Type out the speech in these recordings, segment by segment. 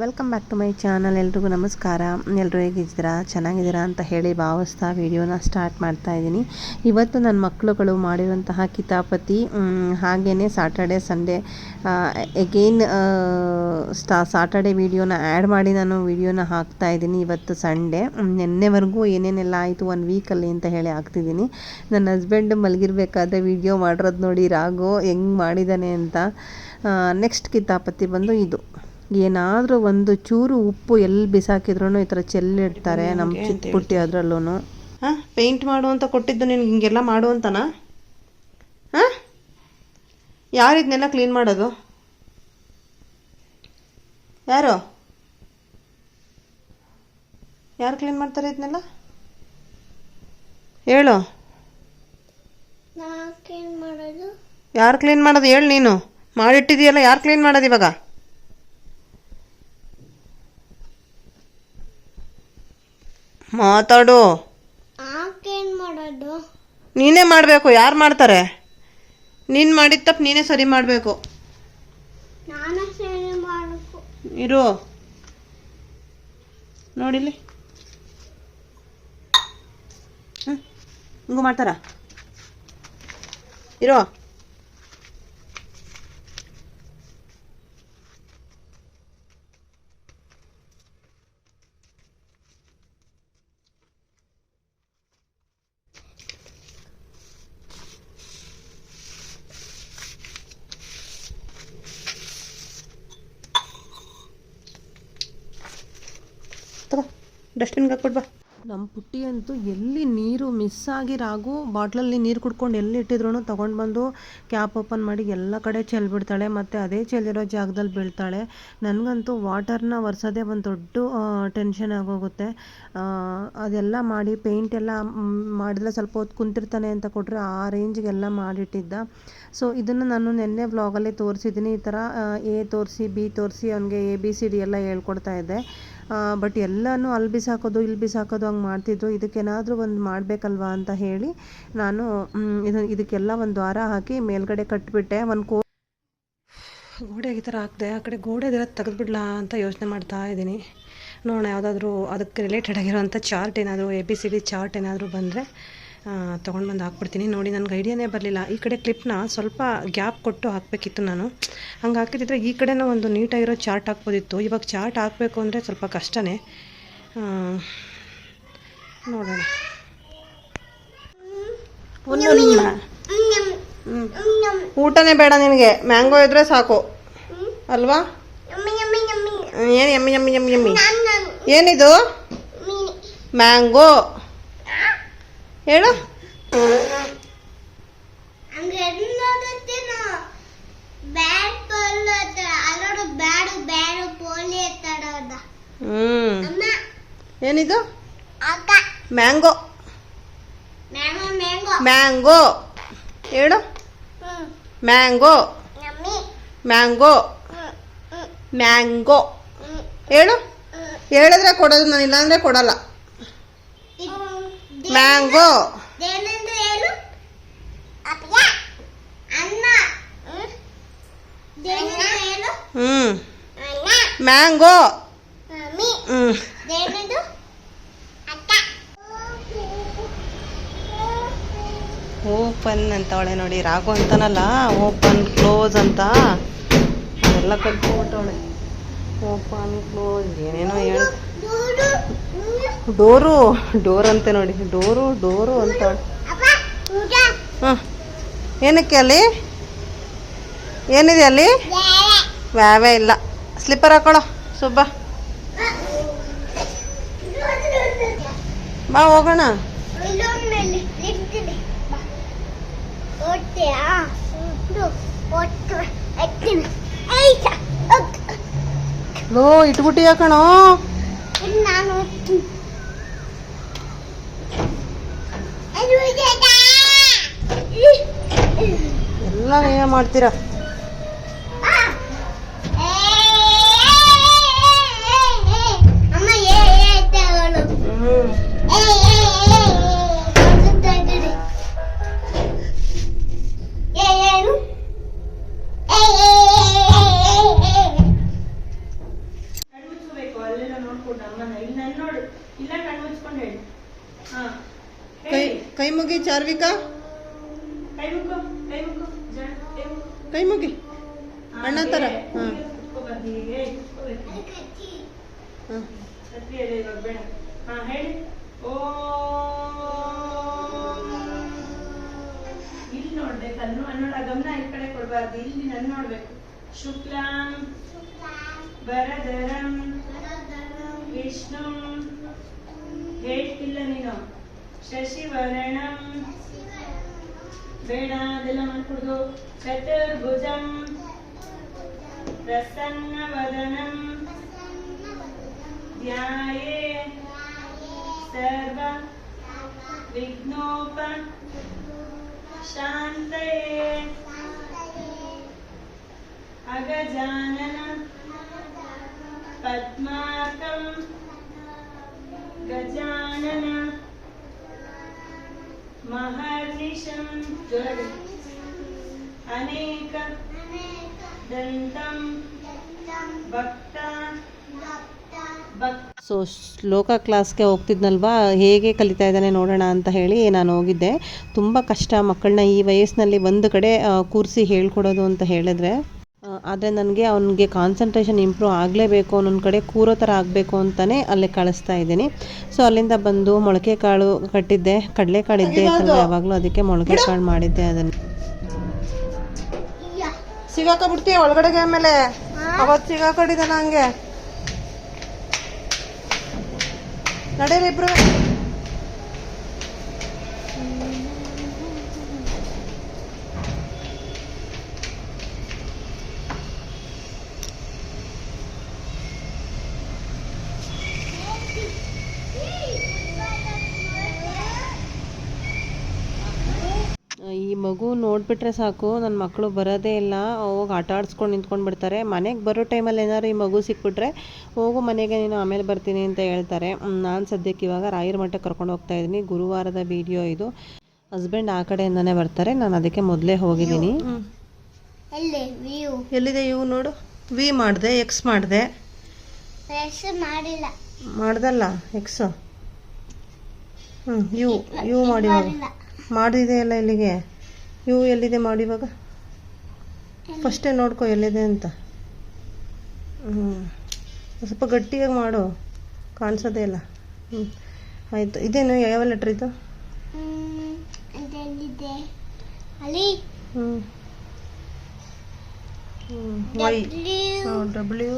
Welcome back to my channel. ಎಲ್ರಿಗೂ ನಮಸ್ಕಾರ. ಎಲ್ಲರೂ ಹೇಗಿದ್ದೀರಾ? ಚೆನ್ನಾಗಿದ್ದೀರಾ ಅಂತ ಹೇಳಿ ಭಾವಿಸ್ತಾ ವಿಡಿಯೋನ ಸ್ಟಾರ್ಟ್ ಮಾಡ್ತಾ ಇದ್ದೀನಿ. ಇವತ್ತು ನನ್ನ ಮಕ್ಕಳುಗಳು ಮಾಡಿರುವಂತಹ ಕಿತಾಪತಿ ಹಾಗೇ ಸಾಟರ್ಡೆ ಸಂಡೇ ಎಗೇನ್ ಸ್ಟಾ ಸಾಟರ್ಡೆ ವಿಡಿಯೋನ ಆ್ಯಡ್ ಮಾಡಿ ನಾನು ವಿಡಿಯೋನ ಹಾಕ್ತಾ ಇದ್ದೀನಿ ಇವತ್ತು ಸಂಡೇ ನಿನ್ನೆವರೆಗೂ ಏನೇನೆಲ್ಲ ಆಯಿತು ಒಂದು ವೀಕಲ್ಲಿ ಅಂತ ಹೇಳಿ ಹಾಕ್ತಿದ್ದೀನಿ. ನನ್ನ ಹಸ್ಬೆಂಡ್ ಮಲಗಿರ್ಬೇಕಾದ್ರೆ ವಿಡಿಯೋ ಮಾಡಿರೋದು ನೋಡಿ ರಾಗೋ, ಹೆಂಗೆ ಮಾಡಿದ್ದಾನೆ ಅಂತ ನೆಕ್ಸ್ಟ್ ಕಿತಾಪತಿ ಬಂದು ಇದು. ಏನಾದರೂ ಒಂದು ಚೂರು ಉಪ್ಪು ಎಲ್ಲಿ ಬಿಸಾಕಿದ್ರು ಈ ಥರ ಚೆಲ್ಲಿಡ್ತಾರೆ ನಮ್ಮ ಚಿಕ್ಕ ಪುಟ್ಟಿ ಅದರಲ್ಲೂ ಹಾಂ ಪೇಂಟ್ ಮಾಡು ಅಂತ ಕೊಟ್ಟಿದ್ದು ನಿನ್ಗೆ ಹಿಂಗೆಲ್ಲ ಮಾಡು ಅಂತನಾ? ಹಾಂ? ಯಾರು ಇದನ್ನೆಲ್ಲ ಕ್ಲೀನ್ ಮಾಡೋದು? ಯಾರು? ಯಾರು ಕ್ಲೀನ್ ಮಾಡ್ತಾರೆ ಇದನ್ನೆಲ್ಲ ಹೇಳು. ಯಾರು ಕ್ಲೀನ್ ಮಾಡೋದು ಹೇಳು ನೀನು. ಮಾಡಿಟ್ಟಿದೆಯಲ್ಲ ಯಾರು ಕ್ಲೀನ್ ಮಾಡೋದು ಇವಾಗ? ಮಾತಾಡು. ಏನು ಮಾಡೋದು? ನೀನೇ ಮಾಡಬೇಕು ಯಾರು ಮಾಡ್ತಾರೆ? ನೀನು ಮಾಡಿದ ತಪ್ಪು ನೀನೇ ಸರಿ ಮಾಡಬೇಕು. ನಾನು ಸೇರಿ ಮಾಡಬೇಕು. ಇರು. ನೋಡಿಲಿ ಹ್ಞೂ ಹಿಂಗೂ ಮಾಡ್ತಾರ? ಇರೋ. ಡಸ್ಟ್ಬಿನ್ಗೆ ಹಾಕ್ಬಿಡ್ ನಮ್ಮ ಪುಟ್ಟಿ ಅಂತೂ ಎಲ್ಲಿ ನೀರು ಮಿಸ್ ಆಗಿ ರಾಗು, ಬಾಟ್ಲಲ್ಲಿ ನೀರು ಕುಡ್ಕೊಂಡು ಎಲ್ಲಿ ಇಟ್ಟಿದ್ರು ತೊಗೊಂಡು ಬಂದು ಕ್ಯಾಪ್ ಓಪನ್ ಮಾಡಿ ಎಲ್ಲ ಕಡೆ ಚೆಲ್ಬಿಡ್ತಾಳೆ, ಮತ್ತು ಅದೇ ಚೆಲ್ಲಿರೋ ಜಾಗದಲ್ಲಿ ಬೀಳ್ತಾಳೆ. ನನಗಂತೂ ವಾಟರ್ನ ಒರೆಸೋದೇ ಒಂದು ದೊಡ್ಡ ಟೆನ್ಷನ್ ಆಗೋಗುತ್ತೆ. ಅದೆಲ್ಲ ಮಾಡಿ ಪೇಂಟ್ ಎಲ್ಲ ಮಾಡಿದ್ರೆ ಸ್ವಲ್ಪ ಹೊತ್ತು ಕುಂತಿರ್ತಾನೆ ಅಂತ ಕೊಟ್ಟರೆ ಆ ರೇಂಜ್ಗೆಲ್ಲ ಮಾಡಿಟ್ಟಿದ್ದ. ಸೊ, ಇದನ್ನು ನಾನು ನಿನ್ನೆ ವ್ಲಾಗಲ್ಲಿ ತೋರಿಸಿದ್ದೀನಿ. ಈ ಥರ ಎ ತೋರಿಸಿ, ಬಿ ತೋರಿಸಿ, ಅವನಿಗೆ ಎ, ಬಿ, ಸಿ, ಡಿ ಎಲ್ಲ ಹೇಳ್ಕೊಡ್ತಾ ಇದ್ದೆ. ಬಟ್ ಎಲ್ಲನೂ ಅಲ್ಲಿ ಬಿಸಾಕೋದು, ಇಲ್ಲಿ ಬಿಸಾಕೋದು ಹಂಗೆ ಮಾಡ್ತಿದ್ರು. ಇದಕ್ಕೇನಾದರೂ ಒಂದು ಮಾಡಬೇಕಲ್ವಾ ಅಂತ ಹೇಳಿ ನಾನು ಇದು, ಇದಕ್ಕೆಲ್ಲ ಒಂದು ದ್ವಾರ ಹಾಕಿ ಮೇಲ್ಗಡೆ ಕಟ್ಟಿಬಿಟ್ಟೆ ಒಂದು ಕೋ ಗೋಡೆಗೆ ಈ ಥರ ಹಾಕಿದೆ, ಆ ಕಡೆ ಗೋಡೆದೆಲ್ಲ ತೆಗೆದ್ಬಿಡ್ಲಾ ಅಂತ ಯೋಚನೆ ಮಾಡ್ತಾ ಇದ್ದೀನಿ. ನೋಡೋಣ ಯಾವುದಾದ್ರೂ ಅದಕ್ಕೆ ರಿಲೇಟೆಡ್ ಆಗಿರೋವಂಥ ಚಾರ್ಟ್ ಏನಾದರೂ A B C D chart ಏನಾದರೂ ಬಂದರೆ ತೊಗೊಂಡು ಬಂದು ಹಾಕ್ಬಿಡ್ತೀನಿ. ನೋಡಿ ನನಗೆ ಐಡಿಯಾನೇ ಬರಲಿಲ್ಲ. ಈ ಕಡೆ ಕ್ಲಿಪ್ನ ಸ್ವಲ್ಪ ಗ್ಯಾಪ್ ಕೊಟ್ಟು ಹಾಕಬೇಕಿತ್ತು ನಾನು. ಹಂಗೆ ಹಾಕಿದ್ರೆ ಈ ಕಡೆನೂ ಒಂದು ನೀಟಾಗಿರೋ ಚಾರ್ಟ್ ಹಾಕ್ಬೋದಿತ್ತು. ಇವಾಗ ಚಾರ್ಟ್ ಹಾಕಬೇಕು ಅಂದರೆ ಸ್ವಲ್ಪ ಕಷ್ಟನೇ. ನೋಡೋಣ. ಊಟನೇ ಬೇಡ ನಿನಗೆ. ಮ್ಯಾಂಗೋ ಇದ್ರೆ ಸಾಕು. ಅಲ್ವಾ? ಏನು ಯಮ್ಮಿ ಯಮ್ಮಿ ಯಮ್ಮಿ ಯಮ್ಮಿ ಏನಿದು? ಮ್ಯಾಂಗೋ ಹೇಳು ಬ್ಯಾಡ್ ಪೋಲ್ ಅಲ್ಲೋಡು ಬ್ಯಾಡು ಬ್ಯಾಡು ಪೋಲಿ ಎತ್ತಾಡೋದ ಹ್ಞೂ ಅಮ್ಮ. ಏನಿದು? ಮ್ಯಾಂಗೋ. Mango mango. ಮ್ಯಾಂಗೋ. ಹೇಳು. ಮ್ಯಾಂಗೋ. ಮ್ಯಾಂಗೋ. ಮ್ಯಾಂಗೋ. ಹೇಳು. ಹೇಳಿದ್ರೆ ಕೊಡೋದು ನಾನು ಇಲ್ಲಾಂದ್ರೆ ಕೊಡಲ್ಲ ಇದು ಮ್ಯಾಂಗೋ ದೇನೆಂದು ಹೇಳು ಅಪ್ಪಯ್ಯ ಅನ್ನ ಹ್ಮ್ ದೇನೆಂದು ಹೇಳು ಹ್ಞೂ ಅನ್ನ ಮ್ಯಾಂಗೋ ಮಮ್ಮಿ ಹ್ಞೂ ದೇನೆಂದು ಅಕ್ಕ ಓಪನ್ ಅಂತವಳೆ ನೋಡಿ ರಾಘು ಅಂತಾನಲ್ಲ ಓಪನ್ ಕ್ಲೋಸ್ ಅಂತ ಅದೆಲ್ಲ ಕಲ್ತ್ಕೊಂಡ್ಬಿಟ್ಟವಳೆ ಓಪನ್ ಕ್ಲೋಸ್ ಏನೇನೋ ಹೇಳ ದೂಡು ಡೋರು ಡೋರ್ ಅಂತ ನೋಡಿ. ಡೋರು ಡೋರು ಅಂತ. ಹಾಂ ಏನಕ್ಕೆ ಅಲ್ಲಿ? ಏನಿದೆ ಅಲ್ಲಿ? ವ್ಯಾವೇ ಇಲ್ಲ. ಸ್ಲಿಪ್ಪರ್ ಹಾಕೊಳ್ಳೋ, ಸುಬ್ಬ. ಬಾ, ಹೋಗೋಣ. ಲೋ ಇಟ್ಬಿಟ್ಟು ಯಾಕಣೋ ಇದು ನಾನು ಒತ್ತೀನಿ. ಅದು ಇದೆಯಾ? ಎಲ್ಲ ನೀವೇ ಮಾಡ್ತೀರಾ ಆ. ಏ, ಅಮ್ಮ ಏ ಏ ತಗೊಳ್ಳು ಹ್ಞೂ ಏ ಏ ಏ ಕೊಡ್ತಾ ಇದ್ದೀರಿ. ಏ ಏನು ಏ ಏ ಏ ಏ ಏ ಅಲ್ಲೆಲ್ಲ ನೋಡ್ಕೊಂಡು ಅಮ್ಮನ ಇಲ್ಲಿ ನಾನು ನೋಡು ಇಲ್ಲ ಕಣ್ಣು ಮುಚ್ಕೊಂಡು ನೀವೇ ಹಾ ಕೈ ಕೈ ಮುಗಿ ಚಾರ್ವಿಕಾ ಕೈ ಮುಕ್ಕು ಕೈ ಮುಕ್ಕು ಜ- ಕೈ ಮುಕ್ಕು ಕೈ ಮುಗಿ ಅಣ್ಣ ಥರ? ಹೀಗೆ, ಹಾ. ಹಾಂ ಹೇಳಿ. ಓ. ಇಲ್ಲಿ ನೋಡ್ಬೇಕನ್ನು ಅನ್ನೋಡ ಗಮನ ಈ ಕಡೆ ಕೊಡ್ಬಾರ್ದು. ಇಲ್ಲಿ ನನ್ ನೋಡ್ಬೇಕು. ಶುಕ್ಲಾಂ. ಬರದರಂ. ವಿಷ್ಣು. ಹೇಳ್ತಿಲ್ಲ ನೀನು. ಶಶಿವರ್ಣಂ. ಬೇಡ ಅದೆಲ್ಲ ಮಾಡ್ಕೊಡ್ದು ಚತುರ್ಭುಜಂ ಪ್ರಸನ್ನವದನಂ ಧ್ಯಾಯೇ ಸರ್ವ ವಿಘ್ನೋಪ ಶಾಂತಯೇ ಅಗಜಾನನ ಪದ್ಮಾಕಂ ಗಜಾನನ ಮಹರ್ನಿಶಂ ज्वर ಅನೇಕ ದಂತಂ ಸೊ ಶ್ಲೋಕ ಕ್ಲಾಸ್ಗೆ ಹೋಗ್ತಿದ್ನಲ್ವಾ? ಹೇಗೆ ಕಲಿತಾ ಇದ್ದಾನೆ ನೋಡೋಣ ಅಂತ ಹೇಳಿ ನಾನು ಹೋಗಿದ್ದೆ. ತುಂಬ ಕಷ್ಟ ಮಕ್ಕಳನ್ನ ಈ ವಯಸ್ಸಿನಲ್ಲಿ ಒಂದು ಕಡೆ ಕೂರಿಸಿ ಹೇಳ್ಕೊಡೋದು ಅಂತ ಹೇಳಿದ್ರೆ. ಆದರೆ ನನಗೆ ಅವನಿಗೆ ಕಾನ್ಸಂಟ್ರೇಷನ್ ಇಂಪ್ರೂವ್ ಆಗಲೇಬೇಕು ಅನ್ನೊಂದು ಕಡೆ ಕೂರೋ ಥರ ಆಗಬೇಕು ಅಂತಲೇ ಅಲ್ಲೇ ಕಳಿಸ್ತಾ ಇದ್ದೀನಿ. ಸೊ ಅಲ್ಲಿಂದ ಬಂದು ಮೊಳಕೆ ಕಾಳು ಕಟ್ಟಿದ್ದೆ ಕಡಲೆಕಾಳು ಇದ್ದೆ ಯಾವಾಗಲೂ ಅದಕ್ಕೆ ಮೊಳಕೆ ಕಾಳು ಮಾಡಿದ್ದೆ ಅದನ್ನು. ಸಿಗಾಕ ಬಿಡ್ತೀಯ ಒಳಗಡೆಗೆ ಆಮೇಲೆ? ಅವತ್ತು ಸಿಗಾಕೊಂಡಿದ್ದಾನ ಹಂಗೆ ನಡೆಯಲಿ ಇಬ್ರು ಈ ಮಗು ನೋಡಿಬಿಟ್ರೆ ಸಾಕು ನನ್ನ ಮಕ್ಕಳು ಬರೋದೇ ಇಲ್ಲ. ಹೋಗಿ ಆಟ ಆಡಿಸ್ಕೊಂಡು ನಿಂತ್ಕೊಂಡು ಬಿಡ್ತಾರೆ. ಮನೆಗೆ ಬರೋ ಟೈಮಲ್ಲಿ ಏನಾದ್ರು ಈ ಮಗು ಸಿಕ್ಬಿಟ್ರೆ ಹೋಗು ಮನೆಗೆ ನೀನು ಆಮೇಲೆ ಬರ್ತೀನಿ ಅಂತ ಹೇಳ್ತಾರೆ. ನಾನು ಸದ್ಯಕ್ಕೆ ಇವಾಗ ರಾಯರ ಮಠಕ್ಕೆ ಕರ್ಕೊಂಡು ಹೋಗ್ತಾ ಇದ್ದೀನಿ. ಗುರುವಾರದ ವಿಡಿಯೋ ಇದು. ಹಸ್ಬೆಂಡ್ ಆ ಕಡೆಯಿಂದನೇ ಬರ್ತಾರೆ. ನಾನು ಅದಕ್ಕೆ ಮೊದಲೇ ಹೋಗಿದ್ದೀನಿ. ಎಲ್ಲಿದೆ ಇವು ನೋಡು. ವಿ ಮಾಡಿದೆ ಎಕ್ಸ್ ಮಾಡಿದೆ. ಮಾಡ್ದಲ್ಲ? ಎಕ್ಸ್ ಹ್ಞೂ ಯು ಯು ಮಾಡಿ ಮಾಡಿದೆ ಅಲ್ಲ ಇಲ್ಲಿಗೆ? ಯು ಎಲ್ಲಿದೆ ಮಾಡಿ ಇವಾಗ? ಫಸ್ಟೇ ನೋಡ್ಕೊ ಎಲ್ಲಿದೆ ಅಂತ. ಹ್ಞೂ ಸ್ವಲ್ಪ ಗಟ್ಟಿಯಾಗಿ ಮಾಡು. ಕಾಣಿಸೋದೇ ಇಲ್ಲ. ಹ್ಞೂ ಆಯಿತು. ಇದೇನು ಯಾವ ಲೆಟ್ರ್ ಇದು? ಡಬ್ಲ್ಯೂ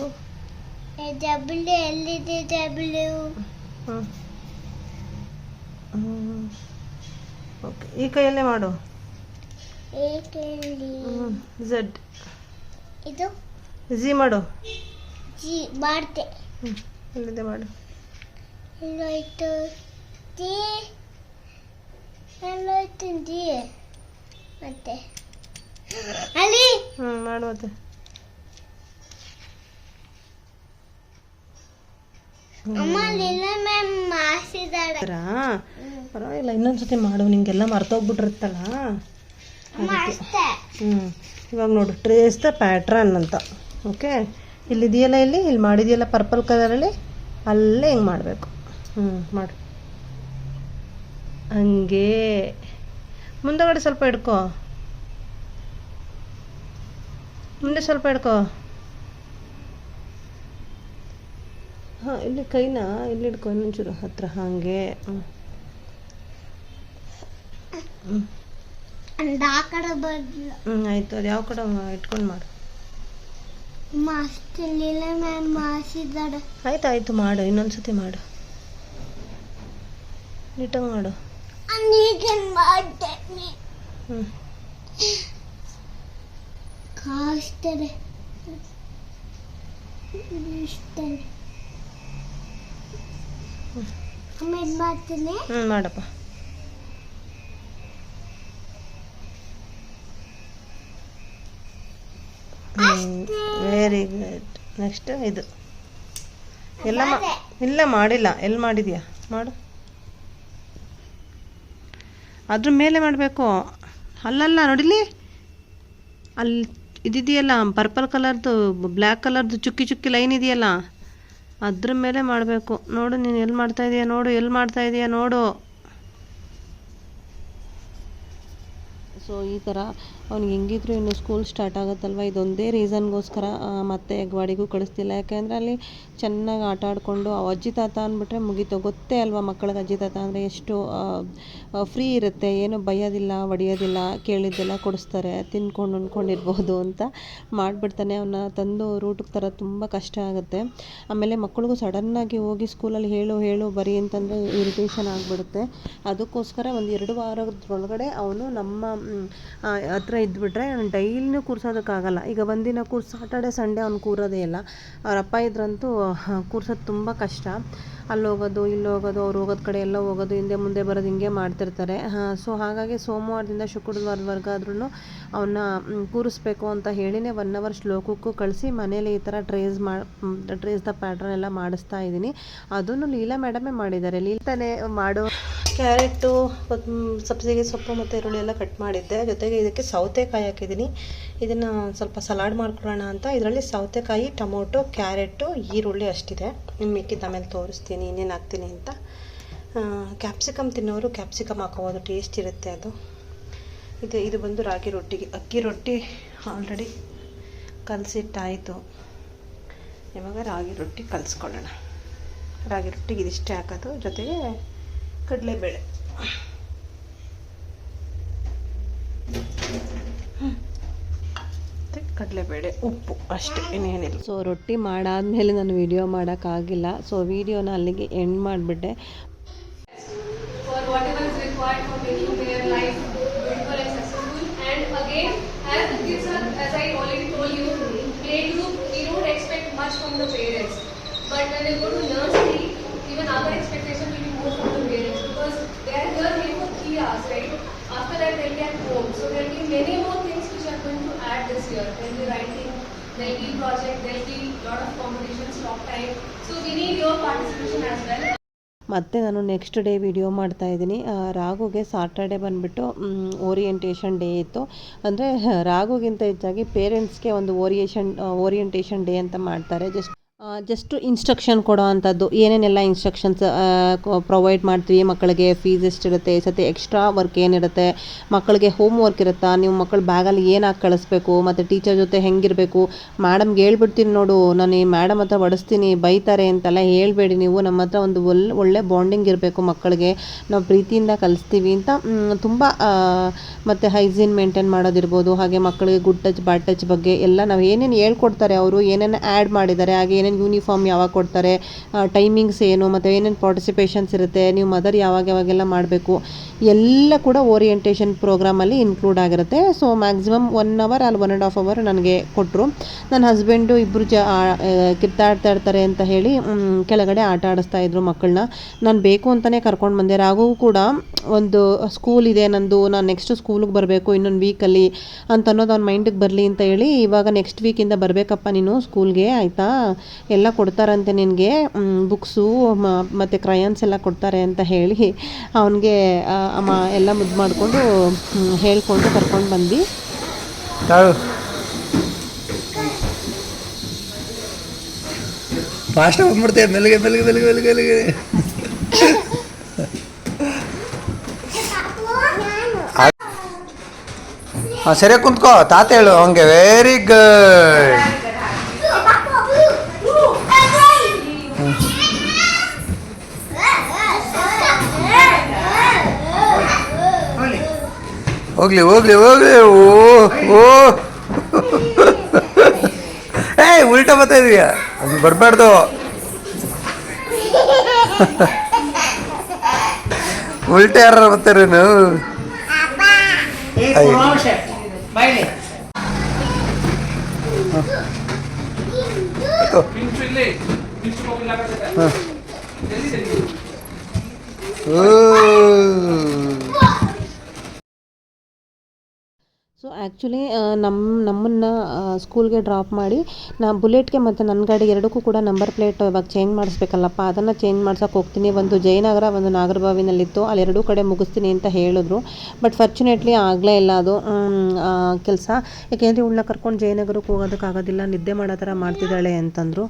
ಡಬ್ಲ್ಯೂ ಎಲ್ಲಿದೆ ಡಬ್ಲ್ಯೂ ಹ್ಞೂ ಓಕೆ. ಈ ಕೈಯಲ್ಲೇ ಮಾಡು. ಝಡ್ ಇದು? ಜಿ ಮಾಡು. ಜಿ ಮಾಡ್ತೆ ಹ್ಞೂ ಎಲ್ಲಿದೆ ಮಾಡು. ಎಲ್ಲೋಯ್ತು ಜಿ ಎಲ್ಲೋಯ್ತು ಜಿ ಮತ್ತೆ? ಅಲ್ಲಿ? ಹ್ಞೂ ಮಾಡು ಮತ್ತೆ. ಪರವಾಗಿಲ್ಲ ಇನ್ನೊಂದ್ಸತಿ ಮಾಡು ನಿಂಗೆಲ್ಲ ಮರ್ತೋಗ್ಬಿಟ್ಟಿರುತ್ತಲ್ಲ. ಹ್ಞೂ ಇವಾಗ ನೋಡು ಟ್ರೇಸ್ ದ ಪ್ಯಾಟ್ರನ್ ಅಂತ. ಓಕೆ ಇಲ್ಲಿದೆಯಲ್ಲ ಇಲ್ಲಿ ಇಲ್ಲಿ ಮಾಡಿದೆಯಲ್ಲ ಪರ್ಪಲ್ ಕಲರಲ್ಲಿ ಅಲ್ಲೇ ಹಿಂಗೆ ಮಾಡಬೇಕು. ಹ್ಞೂ ಮಾಡು. ಹಂಗೆ. ಮುಂದಗಡೆ ಸ್ವಲ್ಪ ಹಿಡ್ಕೋ ಮುಂದೆ ಸ್ವಲ್ಪ ಹಿಡ್ಕೋ ಹಾಂ, ಇಲ್ಲಿ ಕೈನ, ಇಲ್ಲಿ ಹಿಡ್ಕೊ ಇನ್ನೊಂಚೂರು ಹತ್ರ, ಹಾಗೆ. ಹ್ಞೂ ಅಂದ ಆ ಕಡೆ ಬರ್ಲಿಲ್ಲ ಹ್ಞೂ ಆಯಿತು ಅದು ಯಾವ ಕಡೆ ಇಟ್ಕೊಂಡು ಮಾಡು. ಅಮ್ಮ ನಾನು ಮಾಡಿಸಿದಾಳೆ ಆಯ್ತು ಆಯಿತು ಮಾಡು ಇನ್ನೊಂದ್ಸತಿ ಮಾಡು. ನೀಟಾಗಿ ಮಾಡು. ನೀಗೇನ್ ಮಾಡ್ತೀನಿ ಹ್ಞೂ ಕಾಸ್ತಾರೆ ಇಷ್ಟೇ ಇದು ಮಾಡ್ತೀನಿ. ಹ್ಞೂ ಮಾಡಪ್ಪ. ವೆರಿ ಗುಡ್ ನೆಕ್ಸ್ಟ್ ಇದು. ಎಲ್ಲ ಇಲ್ಲ, ಮಾಡಿಲ್ಲ. ಎಲ್ಲಿ ಮಾಡಿದ್ಯಾ? ಮಾಡು. ಅದ್ರ ಮೇಲೆ ಮಾಡಬೇಕು. ಅಲ್ಲಲ್ಲ ನೋಡಿಲಿ ಅಲ್ಲಿ ಇದಿದೆಯಲ್ಲ ಪರ್ಪಲ್ ಕಲರ್ದು ಬ್ಲ್ಯಾಕ್ ಕಲರ್ದು ಚುಕ್ಕಿ ಚುಕ್ಕಿ ಲೈನ್ ಇದೆಯಲ್ಲ? ಅದ್ರ ಮೇಲೆ ಮಾಡಬೇಕು. ನೋಡು, ನೀನು ಎಲ್ಲಿ ಮಾಡ್ತಾ ಇದೀಯ? ನೋಡು ಎಲ್ಲಿ ಮಾಡ್ತಾ ಇದೀಯ? ನೋಡು. ಸೊ ಈ ಥರ ಅವ್ನಿಗೆ ಹೆಂಗಿದ್ರು ಇನ್ನು ಸ್ಕೂಲ್ ಸ್ಟಾರ್ಟ್ ಆಗುತ್ತಲ್ವ? ಇದೊಂದೇ ರೀಸನ್ಗೋಸ್ಕರ ಮತ್ತೆ ಗ್ವಾಡಿಗೂ ಕಳಿಸ್ತಿಲ್ಲ. ಯಾಕೆಂದರೆ ಅಲ್ಲಿ ಚೆನ್ನಾಗಿ ಆಟ ಆಡಿಕೊಂಡು ಅಜ್ಜಿ ತಾತ ಅಂದ್ಬಿಟ್ರೆ ಮುಗೀತು. ಗೊತ್ತೇ ಅಲ್ವಾ ಮಕ್ಕಳಿಗೆ ಅಜ್ಜಿ ತಾತ ಅಂದರೆ ಎಷ್ಟು ಫ್ರೀ ಇರುತ್ತೆ. ಏನು ಬಯ್ಯೋದಿಲ್ಲ ಹೊಡಿಯೋದಿಲ್ಲ ಕೇಳಿದ್ದೆಲ್ಲ ಕೊಡಿಸ್ತಾರೆ. ತಿನ್ಕೊಂಡು ಉಣ್ಕೊಂಡಿರ್ಬೋದು ಅಂತ ಮಾಡಿಬಿಡ್ತಾನೆ. ಅವನ್ನ ತಂದು ರೂಟಿಗೆ ತರೋದು ತುಂಬ ಕಷ್ಟ ಆಗುತ್ತೆ. ಆಮೇಲೆ ಮಕ್ಕಳಿಗೂ ಸಡನ್ನಾಗಿ ಹೋಗಿ ಸ್ಕೂಲಲ್ಲಿ ಹೇಳು ಹೇಳು ಬರಿ ಅಂತಂದರೆ ಇರಿಟೇಷನ್ ಆಗಿಬಿಡುತ್ತೆ. ಅದಕ್ಕೋಸ್ಕರ ಒಂದು ಎರಡು ವಾರದೊಳಗಡೆ ಅವನು ನಮ್ಮ ಮ್, ಆ, ಅವ್ನು ಡೈಲಿನೂ ಕೂರ್ಸೋದಕ್ಕಾಗಲ್ಲ. ಈಗ ಒಂದಿನ ಕೂರ್ಸಿ ಸಾಟರ್ಡೆ ಸಂಡೇ ಅವ್ನು ಕೂರೋದೇ ಇಲ್ಲ. ಅವ್ರ ಅಪ್ಪ ಇದ್ರಂತೂ ಕೂರ್ಸೋದು ತುಂಬ ಕಷ್ಟ. ಅಲ್ಲಿ ಹೋಗೋದು ಇಲ್ಲಿ ಹೋಗೋದು ಅವ್ರು ಹೋಗೋದ್ ಕಡೆ ಎಲ್ಲ ಹೋಗೋದು, ಹಿಂದೆ ಮುಂದೆ ಬರೋದು ಹಿಂಗೆ ಮಾಡ್ತಿರ್ತಾರೆ. ಸೊ ಹಾಗಾಗಿ ಸೋಮವಾರದಿಂದ ಶುಕ್ರವಾರದವರೆಗೆ ಆದ್ರೂ ಅವನ್ನ ಕೂರಿಸ್ಬೇಕು ಅಂತ ಹೇಳಿನೇ ಒನ್ ಅವರ್ ಶ್ಲೋಕಕ್ಕೂ ಕಳಿಸಿ ಮನೇಲಿ ಈ ಥರ ಟ್ರೇಸ್ ಮಾಡಿ ಟ್ರೇಸ್ದ ಪ್ಯಾಟ್ರನ್ ಎಲ್ಲ ಮಾಡಿಸ್ತಾ ಇದ್ದೀನಿ. ಅದನ್ನು ಲೀಲಾ ಮೇಡಮೇ ಮಾಡಿದ್ದಾರೆ. ಲೀಲಾನೇ ಮಾಡೋ ಕ್ಯಾರೆಟು ಸಬ್ಸಿಗೆ ಸೊಪ್ಪು ಮತ್ತು ಈರುಳ್ಳಿ ಎಲ್ಲ ಕಟ್ ಮಾಡಿದ್ದೆ. ಜೊತೆಗೆ ಇದಕ್ಕೆ ಸೌತೆಕಾಯಿ ಹಾಕಿದ್ದೀನಿ. ಇದನ್ನು ಸ್ವಲ್ಪ ಸಲಾಡ್ ಮಾಡ್ಕೊಳ್ಳೋಣ ಅಂತ. ಇದರಲ್ಲಿ ಸೌತೆಕಾಯಿ, ಟೊಮೊಟೊ, ಕ್ಯಾರೆಟು, ಈರುಳ್ಳಿ ಅಷ್ಟಿದೆ. ಮಿಕ್ಕಿದ ಆಮೇಲೆ ತೋರಿಸ್ತೀನಿ. ಇನ್ನೇನು ಹಾಕ್ತೀನಿ ಅಂತ. ಕ್ಯಾಪ್ಸಿಕಮ್ ತಿನ್ನೋರು ಕ್ಯಾಪ್ಸಿಕಮ್ ಹಾಕೋಬೋದು ಟೇಸ್ಟ್ ಇರುತ್ತೆ ಅದು. ಇದು ಇದು ಬಂದು ರಾಗಿ ರೊಟ್ಟಿಗೆ. ಅಕ್ಕಿ ರೊಟ್ಟಿ ಆಲ್ರೆಡಿ ಕಲಸಿಟ್ಟಾಯಿತು. ಇವಾಗ ರಾಗಿ ರೊಟ್ಟಿ ಕಲಿಸ್ಕೊಳ್ಳೋಣ. ರಾಗಿ ರೊಟ್ಟಿಗೆ ಇದಿಷ್ಟೇ ಹಾಕೋದು. ಜೊತೆಗೆ ಕಡಲೆಬೇಳೆ. ಕಡಲೆಬೇಳೆ ಉಪ್ಪು ಅಷ್ಟೇ ಇನ್ನೇನಿಲ್ಲ ಸೊ ರೊಟ್ಟಿ ಮಾಡಾದ್ಮೇಲೆ ನಾನು ವಿಡಿಯೋ ಮಾಡೋಕ್ಕಾಗಿಲ್ಲ ಸೊ ವಿಡಿಯೋನ ಅಲ್ಲಿಗೆ ಎಂಡ್ ಮಾಡಿಬಿಟ್ಟೆ for whatever is required for making their life beautiful and successful. And again, as the kids are, as I already told you, play group, we don't expect much from the parents. But when they go to nursery, even our expectation will be more from the parents because they are here only for three hours, right? After that, they'll be at home. So there'll be many more things To this year. When be writing, there will be project, will be lot of competitions, talk time. So we need your participation as well. ಮತ್ತೆ ನಾನು next day video ಮಾಡ್ತಾ ಇದ್ದೀನಿ ರಾಘುಗೆ Saturday ಬಂದುಬಿಟ್ಟು orientation day ಇತ್ತು ಅಂದರೆ ರಾಘುಗಿಂತ ಹೆಚ್ಚಾಗಿ ಪೇರೆಂಟ್ಸ್ಗೆ ಒಂದು ಓರಿಯೇಷನ್ ಓರಿಯೆಂಟೇಷನ್ ಡೇ ಅಂತ ಮಾಡ್ತಾರೆ ಜಸ್ಟ್ ಜಸ್ಟ್ ಇನ್ಸ್ಟ್ರಕ್ಷನ್ ಕೊಡೋ ಅಂಥದ್ದು. ಏನೇನೆಲ್ಲ ಇನ್ಸ್ಟ್ರಕ್ಷನ್ಸ್ ಪ್ರೊವೈಡ್ ಮಾಡ್ತೀವಿ. ಮಕ್ಕಳಿಗೆ ಫೀಸ್ ಎಷ್ಟಿರುತ್ತೆ, ಈ ಸತಿ ಎಕ್ಸ್ಟ್ರಾ ವರ್ಕ್ ಏನಿರುತ್ತೆ, ಮಕ್ಕಳಿಗೆ ಹೋಮ್ ವರ್ಕ್ ಇರುತ್ತಾ, ನೀವು ಮಕ್ಕಳ ಬ್ಯಾಗಲ್ಲಿ ಏನು ಹಾಕಿ ಕಳಿಸ್ಬೇಕು, ಮತ್ತು ಟೀಚರ್ ಜೊತೆ ಹೆಂಗಿರಬೇಕು. ಮೇಡಮ್ಗೆ ಹೇಳ್ಬಿಡ್ತೀನಿ ನೋಡು, ನಾನು ಈ ಮೇಡಮ್ ಹತ್ರ ಬಡಿಸ್ತೀನಿ ಬೈತಾರೆ ಅಂತೆಲ್ಲ ಹೇಳಬೇಡಿ ನೀವು. ನಮ್ಮ ಹತ್ರ ಒಂದು ಒಲ್, ಒಳ್ಳೆ ಬಾಂಡಿಂಗ್ ಇರಬೇಕು ಮಕ್ಕಳಿಗೆ. ನಾವು ಪ್ರೀತಿಯಿಂದ ಕಲಿಸ್ತೀವಿ ಅಂತ ತುಂಬ ಮತ್ತು ಹೈಜೀನ್ ಮೇಂಟೈನ್ ಮಾಡೋದಿರ್ಬೋದು. ಹಾಗೆ ಮಕ್ಕಳಿಗೆ ಗುಡ್ ಟಚ್ ಬ್ಯಾಡ್ ಟಚ್ ಬಗ್ಗೆ ಎಲ್ಲ ನಾವು ಏನೇನು ಹೇಳ್ಕೊಡ್ತಾರೆ ಅವರು, ಏನೇನು ಆ್ಯಡ್ ಮಾಡಿದ್ದಾರೆ, ಹಾಗೆ ಏನೇನು ಯೂನಿಫಾರ್ಮ್ ಯಾವಾಗ ಕೊಡ್ತಾರೆ ಟೈಮಿಂಗ್ಸ್ ಏನು, ಮತ್ತು ಏನೇನು ಪಾರ್ಟಿಸಿಪೇಷನ್ಸ್ ಇರುತ್ತೆ, ನೀವು ಮದರ್ ಯಾವಾಗ ಯಾವಾಗೆಲ್ಲ ಮಾಡಬೇಕು, ಎಲ್ಲ ಕೂಡ ಓರಿಯೆಂಟೇಷನ್ ಪ್ರೋಗ್ರಾಮಲ್ಲಿ ಇನ್ಕ್ಲೂಡ್ ಆಗಿರುತ್ತೆ. ಸೊ ಮ್ಯಾಕ್ಸಿಮಮ್ ಒನ್ ಅವರ್ ಅಲ್ಲಿ ಒನ್ ಆ್ಯಂಡ್ ಹಾಫ್ ಅವರ್ ನನಗೆ ಕೊಟ್ಟರು ನನ್ನ ಹಸ್ಬೆಂಡು ಇಬ್ಬರು ಜ ಕಿತ್ತಾಡ್ತಾ ಇರ್ತಾರೆ ಅಂತ ಹೇಳಿ ಕೆಳಗಡೆ ಆಟ ಆಡಿಸ್ತಾ ಇದ್ರು ಮಕ್ಕಳನ್ನ ನಾನು ಬೇಕು ಅಂತಲೇ ಕರ್ಕೊಂಡು ಬಂದೆ. ರಾಘು ಕೂಡ ಒಂದು ಸ್ಕೂಲ್ ಇದೆ, ನಂದು, ನಾನು ನೆಕ್ಸ್ಟ್ ಸ್ಕೂಲಿಗೆ ಬರಬೇಕು, ಇನ್ನೊಂದು ವೀಕಲ್ಲಿ ಅಂತ ಅನ್ನೋದು ಅವ್ನ ಮೈಂಡಿಗೆ ಬರಲಿ ಅಂತ ಹೇಳಿ, ಇವಾಗ ನೆಕ್ಸ್ಟ್ ವೀಕಿಂದ ಬರಬೇಕಪ್ಪ ನೀನು ಸ್ಕೂಲ್ಗೆ ಆಯಿತಾ? ಎಲ್ಲ ಕೊಡ್ತಾರಂತೆ ನಿನಗೆ ಬುಕ್ಸು ಮತ್ತು ಕ್ರಯನ್ಸ್ ಎಲ್ಲ ಕೊಡ್ತಾರೆ ಅಂತ ಹೇಳಿ ಅವನಿಗೆ ಅಮ್ಮ ಎಲ್ಲ ಮುದ್ದು ಮಾಡಿಕೊಂಡು ಹೇಳ್ಕೊಂಡು ಕರ್ಕೊಂಡು ಬಂದು ಫಾಸ್ಟ್ ಮೆಲ್ಗೆ ಮೆಲ್ಗೆ ಮೆಲ್ಗೆ ಹಾಂ ಸರಿಯಾಗಿ ಕುಂತ್ಕೋ, ತಾತ ಹೇಳು ಹಂಗೆ ವೆರಿ ಗುಡ್ ಹೋಗ್ಲಿ ಹೋಗ್ಲಿ ಹೋಗ್ಲಿ. ಓ ಓ. ಏ ಉಲ್ಟಾ ಬರ್ತಾ ಇದೀಯ? ಅದು ಬರಬಾರ್ದು. ಉಲ್ಟಾ ಯಾರು ಬರ್ತಾರೇನು. ಹ. ಓ. ಆ್ಯಕ್ಚುಲಿ ನಮ್ಮ ನಮ್ಮನ್ನು ಸ್ಕೂಲ್ಗೆ ಡ್ರಾಪ್ ಮಾಡಿ, ನಾ ಬುಲೆಟ್ಗೆ ಮತ್ತು ನನ್ನ ಗಾಡಿ ಎರಡಕ್ಕೂ ಕೂಡ ನಂಬರ್ ಪ್ಲೇಟ್ ಇವಾಗ ಚೇಂಜ್ ಮಾಡಿಸ್ಬೇಕಲ್ಲಪ್ಪ, ಅದನ್ನು ಚೇಂಜ್ ಮಾಡ್ಸೋಕೆ ಹೋಗ್ತೀನಿ. ಒಂದು ಜಯನಗರ, ಒಂದು ನಾಗರಬಾವಿನಲ್ಲಿತ್ತು. ಅಲ್ಲಿ ಎರಡೂ ಕಡೆ ಮುಗಿಸ್ತೀನಿ ಅಂತ ಹೇಳಿದ್ರು. ಬಟ್ ಫಾರ್ಚುನೇಟ್ಲಿ ಆಗಲೇ ಇಲ್ಲ ಅದು. ಕೆಲಸ. ಯಾಕೆಂದರೆ ಇವಳನ್ನ ಕರ್ಕೊಂಡು ಜಯನಗರಕ್ಕೆ ಹೋಗೋದಕ್ಕಾಗೋದಿಲ್ಲ, ನಿದ್ದೆ ಮಾಡೋ ಥರ ಮಾಡ್ತಿದ್ದಾಳೆ ಅಂತಂದರು.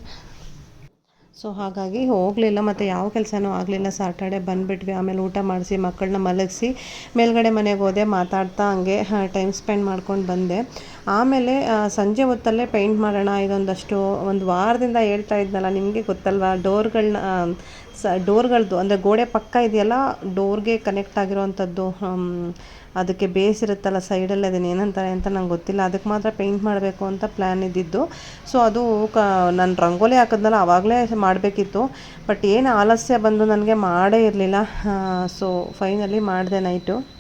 ಸೊ ಹಾಗಾಗಿ ಹೋಗಲಿಲ್ಲ ಮತ್ತು ಯಾವ ಕೆಲಸನೂ ಆಗಲಿಲ್ಲ. ಸಾಟರ್ಡೆ ಬಂದುಬಿಟ್ವಿ. ಆಮೇಲೆ ಊಟ ಮಾಡಿಸಿ, ಮಕ್ಕಳನ್ನ ಮಲಗಿಸಿ, ಮೇಲ್ಗಡೆ ಮನೆಗೆ ಹೋದೆ, ಮಾತಾಡ್ತಾ ಹಂಗೆ ಟೈಮ್ ಸ್ಪೆಂಡ್ ಮಾಡ್ಕೊಂಡು ಬಂದೆ. ಆಮೇಲೆ ಸಂಜೆ ಹೊತ್ತಲ್ಲೇ ಪೇಂಟ್ ಮಾಡೋಣ, ಇದೊಂದಷ್ಟು ಒಂದು ವಾರದಿಂದ ಹೇಳ್ತಾ ಇದ್ನಲ್ಲ, ನಿಮಗೆ ಗೊತ್ತಲ್ವಾ? ಡೋರ್ಗಳನ್ನ ಸ ಡೋರ್ಗಳದ್ದು ಅಂದರೆ ಗೋಡೆ ಪಕ್ಕ ಇದೆಯಲ್ಲ ಡೋರ್ಗೆ ಕನೆಕ್ಟ್ ಆಗಿರೋವಂಥದ್ದು ಅದಕ್ಕೆ ಬೇಸ್ ಇರುತ್ತಲ್ಲ ಸೈಡಲ್ಲಿ ಅದನ್ನು ಏನಂತಾರೆ ಅಂತ ನಂಗೆ ಗೊತ್ತಿಲ್ಲ. ಅದಕ್ಕೆ ಮಾತ್ರ ಪೇಂಟ್ ಮಾಡಬೇಕು ಅಂತ ಪ್ಲ್ಯಾನ್ ಇದ್ದಿದ್ದು. ಸೊ ಅದು ಕ, ನಾನು ರಂಗೋಲಿ ಹಾಕಿದ್ನಲ್ಲ ಆವಾಗಲೇ ಮಾಡಬೇಕಿತ್ತು. ಬಟ್ ಏನು ಆಲಸ್ಯ ಬಂದು ನನಗೆ ಮಾಡೇ ಇರಲಿಲ್ಲ. ಸೊ ಫೈನಲಿ ಮಾಡಿದೆ ನೈಟು